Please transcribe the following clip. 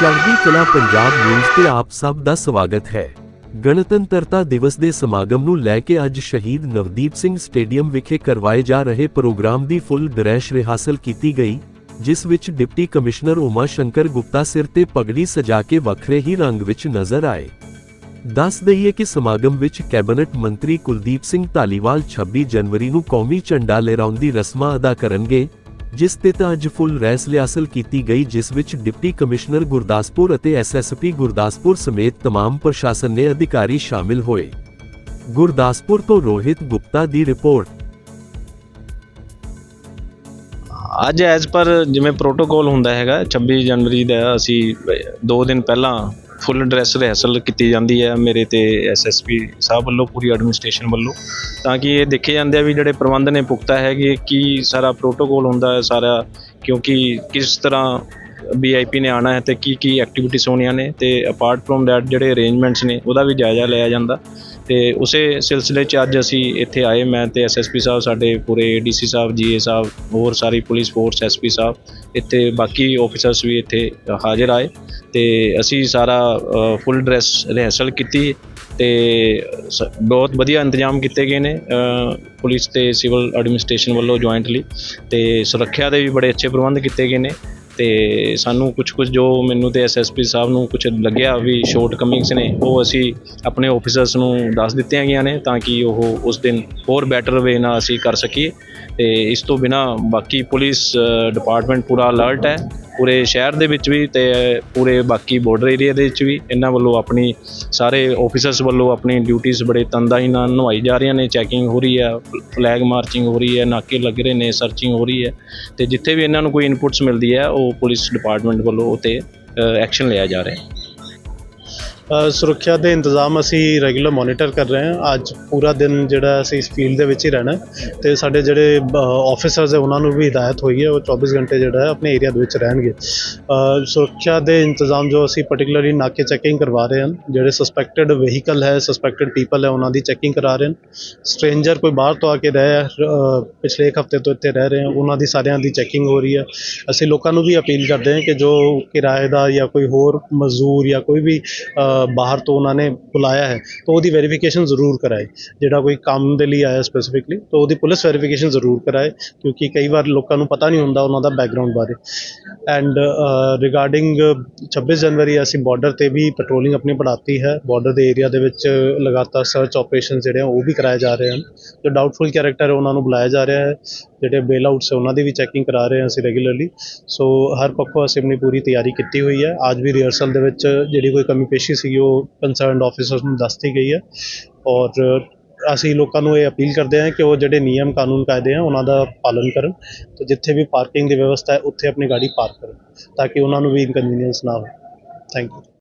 ਚੜ੍ਹਦੀ ਕਲਾ ਪੰਜਾਬ ਨਿਊਜ਼ ਤੇ ਆਪ ਸਭ ਦਾ ਸਵਾਗਤ ਹੈ। ਗਣਤੰਤਰਤਾ ਦਿਵਸ ਦੇ ਸਮਾਗਮ ਨੂੰ ਲੈ ਕੇ ਅੱਜ ਸ਼ਹੀਦ ਨਵਦੀਪ ਸਿੰਘ ਸਟੇਡੀਅਮ ਵਿਖੇ ਕਰਵਾਏ ਜਾ ਰਹੇ ਪ੍ਰੋਗਰਾਮ ਦੀ ਫੁੱਲ ਡਰੈਸ਼ ਰਿਹਾਸਲ ਕੀਤੀ ਗਈ, ਜਿਸ ਵਿੱਚ ਡਿਪਟੀ ਕਮਿਸ਼ਨਰ ਉਮਾ ਸ਼ੰਕਰ ਗੁਪਤਾ ਸਿਰ ਤੇ ਪਗੜੀ ਸਜਾ ਕੇ ਵੱਖਰੇ ਹੀ ਰੰਗ ਵਿੱਚ ਨਜ਼ਰ ਆਏ। ਦੱਸ ਦਈਏ ਕਿ ਸਮਾਗਮ ਵਿੱਚ ਕੈਬਨਿਟ ਮੰਤਰੀ ਕੁਲਦੀਪ ਸਿੰਘ ਧਾਲੀਵਾਲ 26 ਜਨਵਰੀ ਨੂੰ ਕੌਮੀ ਝੰਡਾ ਲਹਿਰਾਉਣ ਦੀ ਰਸਮਾਂ ਅਦਾ ਕਰਨਗੇ ਜਿਸ ਤੇ ਤਾਂ ਅੱਜ ਫੁੱਲ ਰੈਸ ਲਿਆਸਲ ਕੀਤੀ ਗਈ ਜਿਸ ਵਿੱਚ ਡਿਪਟੀ ਕਮਿਸ਼ਨਰ ਗੁਰਦਾਸਪੁਰ ਅਤੇ ਐਸਐਸਪੀ ਗੁਰਦਾਸਪੁਰ ਸਮੇਤ तमाम ਪ੍ਰਸ਼ਾਸਨ ਨੇ ਅਧਿਕਾਰੀ ਸ਼ਾਮਿਲ ਹੋਏ ਗੁਰਦਾਸਪੁਰ ਤੋਂ ਰੋਹਿਤ ਗੁਪਤਾ ਦੀ ਰਿਪੋਰਟ ਅੱਜ ਐਜ਼ ਪਰ ਜਿਵੇਂ ਪ੍ਰੋਟੋਕਾਲ ਹੁੰਦਾ ਹੈਗਾ 26 ਜਨਵਰੀ ਦਾ ਅਸੀਂ 2 ਦਿਨ ਪਹਿਲਾਂ ਫੁੱਲ ਡਰੈਸ ਰਿਹਰਸਲ ਕੀਤੀ ਜਾਂਦੀ ਹੈ ਮੇਰੇ ਤੇ ਐਸਐਸਪੀ ਸਾਹਿਬ ਵੱਲੋਂ, ਪੂਰੀ ਐਡਮਿਨਿਸਟ੍ਰੇਸ਼ਨ ਵੱਲੋਂ। ਤਾਂ ਕਿ ਇਹ ਦੇਖੇ ਜਾਂਦੇ ਆ ਵੀ ਜਿਹੜੇ ਪ੍ਰਬੰਧ ਨੇ ਪੁਖਤਾ ਹੈਗੇ ਕੀ ਸਾਰਾ ਪ੍ਰੋਟੋਕੋਲ ਹੁੰਦਾ ਹੈ ਸਾਰਾ, ਕਿਉਂਕਿ ਕਿਸ ਤਰ੍ਹਾਂ ਵੀਆਈਪੀ ਨੇ ਆਣਾ ਹੈ ਤੇ ਕੀ ਕੀ ਐਕਟੀਵਿਟੀਜ਼ ਹੋਣੀਆਂ ਨੇ ਤੇ ਅਪਾਰਟ ਫਰੋਮ ਦੈਟ ਜਿਹੜੇ ਅਰੇਂਜਮੈਂਟਸ ਨੇ, ਉਹਦਾ ਵੀ ਜਾਇਜ਼ਾ ਲਿਆ ਜਾਂਦਾ। ਤੇ ਉਸੇ ਸਿਲਸਿਲੇ 'ਚ ਅੱਜ ਅਸੀਂ ਇੱਥੇ ਆਏ ਮੈਂ ਤੇ ਐਸਐਸਪੀ ਸਾਹਿਬ, ਸਾਡੇ ਪੂਰੇ ਡੀਸੀ ਸਾਹਿਬ ਜੀਏ ਸਾਹਿਬ, ਹੋਰ ਸਾਰੀ ਪੁਲਿਸ ਫੋਰਸ ਐਸਪੀ ਸਾਹਿਬ, ਇੱਥੇ ਬਾਕੀ ਆਫੀਸਰਸ ਵੀ ਇੱਥੇ ਹਾਜ਼ਰ ਆਏ ਤੇ ਅਸੀਂ ਸਾਰਾ ਫੁੱਲ ਡਰੈਸ ਰਿਹਰਸਲ ਕੀਤੀ ਤੇ ਸ- ਬਹੁਤ ਵਧੀਆ ਇੰਤਜ਼ਾਮ ਕੀਤੇ ਗਏ ਨੇ ਪੁਲਿਸ ਤੇ ਸਿਵਲ ਐਡਮਿਨਿਸਟ੍ਰੇਸ਼ਨ ਵੱਲੋਂ ਜੁਆਇੰਟਲੀ ਤੇ ਸੁਰੱਖਿਆ ਦੇ ਵੀ ਬੜੇ ਅੱਛੇ ਪ੍ਰਬੰਧ ਕੀਤੇ ਗਏ ਨੇ। ਤੇ ਸਾਨੂੰ ਕੁਝ ਕੁਝ ਜੋ ਮੈਨੂੰ ਤੇ ਐਸਐਸਪੀ ਸਾਹਿਬ ਨੂੰ ਕੁਝ ਲੱਗਿਆ ਵੀ ਸ਼ੋਰਟ ਕਮਿੰਗਸ ਨੇ, ਉਹ ਅਸੀਂ ਆਪਣੇ ਆਫੀਸਰਸ ਨੂੰ ਦੱਸ ਦਿੱਤੀਆਂ ਗਈਆਂ ਨੇ ਤਾਂ ਕਿ ਉਹ ਉਸ ਦਿਨ ਹੋਰ ਬੈਟਰ ਵੇ ਨਾਲ ਅਸੀਂ ਕਰ ਸਕੀਏ ਤੇ ਇਸ ਤੋਂ ਬਿਨਾ ਬਾਕੀ ਪੁਲਿਸ ਡਿਪਾਰਟਮੈਂਟ ਪੂਰਾ ਅਲਰਟ ਹੈ। ਪੂਰੇ ਸ਼ਹਿਰ ਦੇ ਵਿੱਚ ਵੀ ਤੇ ਪੂਰੇ ਬਾਕੀ ਬਾਰਡਰ ਏਰੀਆ ਦੇ ਵਿੱਚ ਵੀ ਇਹਨਾਂ ਵੱਲੋਂ ਆਪਣੀ ਸਾਰੇ ਆਫੀਸਰਸ ਵੱਲੋਂ ਆਪਣੀ ਡਿਊਟੀਆਂ ਬੜੇ ਤੰਦਾਈ ਨਾਲ ਨਿਭਾਈ ਜਾ ਰਹੀਆਂ ਨੇ। ਚੈਕਿੰਗ ਹੋ ਰਹੀ ਹੈ ਫਲੈਗ ਮਾਰਚਿੰਗ ਹੋ ਰਹੀ ਹੈ, ਨਾਕੇ ਲੱਗ ਰਹੇ ਨੇ ਸਰਚਿੰਗ ਹੋ ਰਹੀ ਹੈ ਤੇ ਜਿੱਥੇ ਵੀ ਇਹਨਾਂ ਨੂੰ ਕੋਈ ਇਨਪੁਟਸ ਮਿਲਦੀ ਹੈ, ਉਹ ਪੁਲਿਸ ਡਿਪਾਰਟਮੈਂਟ ਵੱਲੋਂ ਉਤੇ ਐਕਸ਼ਨ ਲਿਆ ਜਾ ਰਿਹਾ ਹੈ। ਸੁਰੱਖਿਆ ਦੇ ਇੰਤਜ਼ਾਮ ਅਸੀਂ ਰੈਗੂਲਰ ਮੋਨੀਟਰ ਕਰ ਰਹੇ ਹਾਂ। ਅੱਜ ਪੂਰਾ ਦਿਨ ਜਿਹੜਾ ਅਸੀਂ ਇਸ ਫੀਲਡ ਦੇ ਵਿੱਚ ਹੀ ਰਹਿਣਾ ਹੈ ਤੇ ਸਾਡੇ ਜਿਹੜੇ ਆਫੀਸਰਸ ਹੈ, ਉਹਨਾਂ ਨੂੰ ਵੀ ਹਦਾਇਤ ਹੋਈ ਹੈ, ਉਹ 24 ਘੰਟੇ ਜਿਹੜਾ ਹੈ ਆਪਣੇ ਏਰੀਆ ਦੇ ਵਿੱਚ ਰਹਿਣਗੇ। ਸੁਰੱਖਿਆ ਦੇ ਇੰਤਜ਼ਾਮ ਜੋ ਅਸੀਂ ਪਾਰਟਿਕੂਲਰਲੀ ਨਾਕੇ ਚੈਕਿੰਗ ਕਰਵਾ ਰਹੇ ਹਨ ਜਿਹੜੇ ਸਸਪੈਕਟਡ ਵਹੀਕਲ ਹੈ ਸਸਪੈਕਟਡ ਪੀਪਲ ਹੈ, ਉਹਨਾਂ ਦੀ ਚੈਕਿੰਗ ਕਰਾ ਰਹੇ ਹਨ ਸਟ੍ਰੇਂਜਰ ਕੋਈ ਬਾਹਰ ਤੋਂ ਆ ਕੇ ਰਹਿ ਪਿਛਲੇ ਇੱਕ ਹਫ਼ਤੇ ਤੋਂ ਇੱਥੇ ਰਹਿ ਰਹੇ ਹਾਂ, ਉਹਨਾਂ ਦੀ ਸਾਰਿਆਂ ਦੀ ਚੈਕਿੰਗ ਹੋ ਰਹੀ ਹੈ। ਅਸੀਂ ਲੋਕਾਂ ਨੂੰ ਵੀ ਅਪੀਲ ਕਰਦੇ ਹਾਂ ਕਿ ਜੋ ਕਿਰਾਏ ਦਾ ਜਾਂ ਕੋਈ ਹੋਰ ਮਜ਼ਦੂਰ ਜਾਂ ਕੋਈ ਵੀ ਬਾਹਰ ਤੋਂ ਉਹਨਾਂ ਨੇ ਬੁਲਾਇਆ ਹੈ, ਤਾਂ ਉਹਦੀ ਵੈਰੀਫਿਕੇਸ਼ਨ ਜ਼ਰੂਰ ਕਰਾਏ। ਜਿਹੜਾ ਕੋਈ ਕੰਮ ਦੇ ਲਈ ਆਇਆ ਸਪੈਸੀਫਿਕਲੀ ਤਾਂ ਉਹਦੀ ਪੁਲਿਸ ਵੈਰੀਫਿਕੇਸ਼ਨ ਜ਼ਰੂਰ ਕਰਾਏ, ਕਿਉਂਕਿ ਕਈ ਵਾਰ ਲੋਕਾਂ ਨੂੰ ਪਤਾ ਨਹੀਂ ਹੁੰਦਾ ਉਹਨਾਂ ਦਾ ਬੈਕਗ੍ਰਾਉਂਡ ਬਾਰੇ। ਐਂਡ ਰਿਗਾਰਡਿੰਗ 26 ਜਨਵਰੀ, ਅਸੀਂ ਬਾਰਡਰ ਤੇ ਵੀ ਪੈਟਰੋਲਿੰਗ ਆਪਣੀ बढ़ाਤੀ ਹੈ। ਬਾਰਡਰ ਦੇ ਏਰੀਆ ਦੇ ਵਿੱਚ ਲਗਾਤਾਰ ਸਰਚ ਆਪਰੇਸ਼ਨ ਜਿਹੜੇ ਆ, ਉਹ ਵੀ ਕਰਾਏ ਜਾ ਰਹੇ ਹਨ। ਜੋ ਡਾਊਟਫੁਲ ਕੈਰੈਕਟਰ ਹੈ, ਉਹਨਾਂ ਨੂੰ ਬੁਲਾਇਆ ਜਾ ਰਿਹਾ ਹੈ। ਜਿਹੜੇ ਬੇਲ ਆਊਟਸ ਹੈ, ਉਹਨਾਂ ਦੀ ਵੀ ਚੈਕਿੰਗ ਕਰਾ ਰਹੇ ਹਾਂ ਅਸੀਂ ਰੈਗੂਲਰਲੀ ਸੋ ਹਰ ਪੱਖੋਂ ਅਸੀਂ ਆਪਣੀ ਪੂਰੀ ਤਿਆਰੀ ਕੀਤੀ ਹੋਈ ਹੈ। ਅੱਜ ਵੀ ਰਿਹਰਸਲ ਦੇ ਵਿੱਚ ਜਿਹੜੀ ਕੋਈ ਕਮੀ ਪੇਸ਼ੀ ਸੀਗੀ, ਉਹ ਕੰਸਰਨਡ ਆਫੀਸਰਸ ਨੂੰ ਦੱਸਤੀ ਗਈ ਹੈ। ਔਰ ਅਸੀਂ ਲੋਕਾਂ ਨੂੰ ਇਹ ਅਪੀਲ ਕਰਦੇ ਹਾਂ ਕਿ ਉਹ ਜਿਹੜੇ ਨਿਯਮ ਕਾਨੂੰਨ ਕਾਇਦੇ ਆ, ਉਹਨਾਂ ਦਾ ਪਾਲਨ ਕਰਨ। ਤੇ ਜਿੱਥੇ ਵੀ ਪਾਰਕਿੰਗ ਦੀ ਵਿਵਸਥਾ ਹੈ, ਉੱਥੇ ਆਪਣੀ ਗਾੜੀ ਪਾਰਕ ਕਰਨ, ਤਾਂ ਕਿ ਉਹਨਾਂ ਨੂੰ ਵੀ ਇਨਕਨਵੀਨੀਅੰਸ ਨਾ ਹੋਵੇ। Thank you